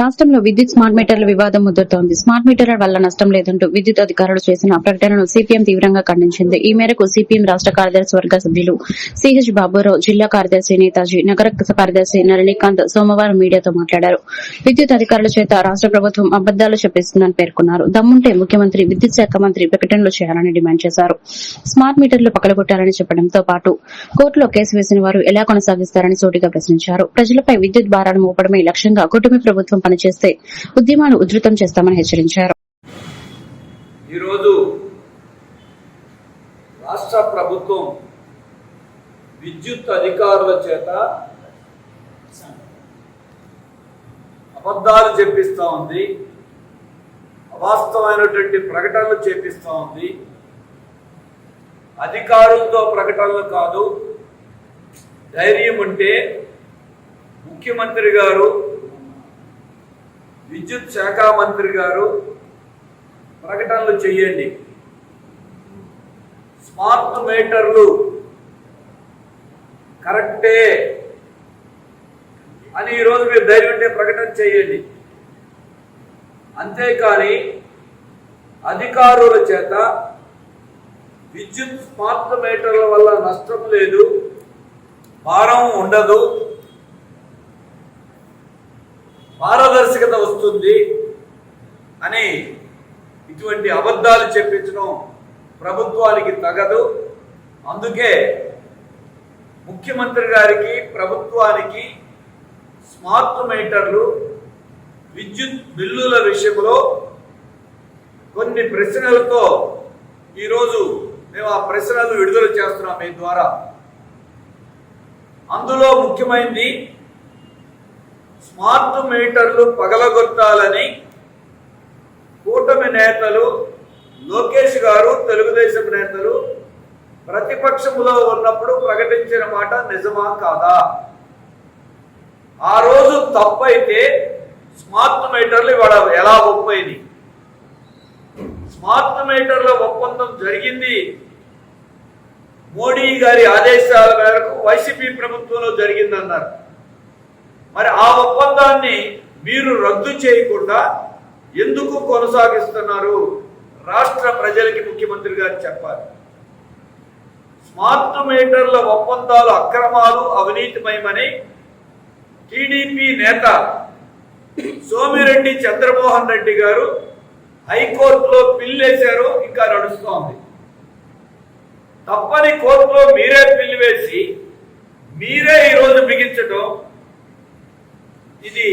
రాష్ట్రంలో విద్యుత్ స్మార్ట్ మీటర్ల వివాదం ముదురుతోంది. స్మార్ట్ మీటర్ల వల్ల నష్టం లేదంటూ విద్యుత్ అధికారులు చేసిన ప్రకటనను సిపిఎం తీవ్రంగా ఖండించింది. ఈ మేరకు సిపిఎం రాష్ట్ర కార్యదర్శి వర్గ సభ్యులు సిహెచ్ బాబురావు జిల్లా కార్యదర్శి నేతాజీ నగర కార్యదర్శి నరణికాంత్ సోమవారం మీడియాతో మాట్లాడారు. విద్యుత్ అధికారుల చేత రాష్ట్ర ప్రభుత్వం అబద్దాలు చెప్పిస్తుందని పేర్కొన్నారు. దమ్ముంటే ముఖ్యమంత్రి విద్యుత్ శాఖ మంత్రి ప్రకటనలు చేయాలని డిమాండ్ చేశారు. స్మార్ట్ మీటర్లు పగలగొట్టాలని చెప్పడంతో పాటు కోర్టులో కేసు వేసిన వారు ఎలా కొనసాగిస్తారని సూటిగా ప్రశ్నించారు. ప్రజలపై విద్యుత్ భారాన్ని మోపడమే లక్ష్యంగా కుటుంబ ప్రభుత్వం పనిచేస్తే ఉద్యమాలు ఉధృతం చేస్తామని హెచ్చరించారు. ఈరోజు రాష్ట్ర ప్రభుత్వం విద్యుత్ అధికారుల చేత అబద్ధాలు చెప్పిస్తూ ఉంది. అవాస్తవమైనటువంటి ప్రకటనలు చేపిస్తూ ఉంది. అధికారులతో ప్రకటనలు కాదు ధైర్యం ఉంటే ముఖ్యమంత్రి గారు విద్యుత్ శాఖ మంత్రి గారు ప్రకటనలు చేయండి స్మార్ట్ మీటర్లు కరెక్టే అని ఈరోజు మీరు ధైర్యం ఉంటే ప్రకటన చేయండి అంతేకాని అధికారుల చేత విద్యుత్ స్మార్ట్ మీటర్ల వల్ల నష్టం లేదు భారం ఉండదు. పారదర్శకత వస్తుంది అని ఇటువంటి అబద్ధాలు చెప్పించడం ప్రభుత్వానికి తగదు. అందుకే ముఖ్యమంత్రి గారికి ప్రభుత్వానికి స్మార్ట్ మీటర్లు విద్యుత్ బిల్లుల విషయంలో కొన్ని ప్రశ్నలతో ఈరోజు మేము ఆ ప్రశ్నలు విడుదల చేస్తున్నాం మీ ద్వారా. అందులో ముఖ్యమైనది స్మార్ట్ మీటర్లు పగలగొట్టాలని కూటమి నేతలు లోకేష్ గారు తెలుగుదేశం నేతలు ప్రతిపక్షములో ఉన్నప్పుడు ప్రకటించిన మాట నిజమా కాదా? ఆ రోజు తప్పైతే స్మార్ట్ మీటర్లు ఇవాళ ఎలా ఒప్పైంది? స్మార్ట్ మీటర్ల ఒప్పందం జరిగింది. మోడీ గారి ఆదేశాల మేరకు వైసీపీ ప్రభుత్వంలో జరిగిందన్నారు. మరి ఆ ఒప్పందాన్ని మీరు రద్దు చేయకుండా ఎందుకు కొనసాగిస్తున్నారు? రాష్ట్ర ప్రజలకి ముఖ్యమంత్రి గారు చెప్పాలి స్మార్ట్ మీటర్ల ఒప్పందాలు అక్రమాలు అవినీతిమయమని టీడీపీ నేత సోమిరెడ్డి చంద్రమోహన్ రెడ్డి గారు హైకోర్టులో పిల్లేశారు ఇంకా నడుస్తోంది. తప్పని కోర్టులో మీరే పిల్లి వేసి మీరే ఈరోజు బిగించడం ఇది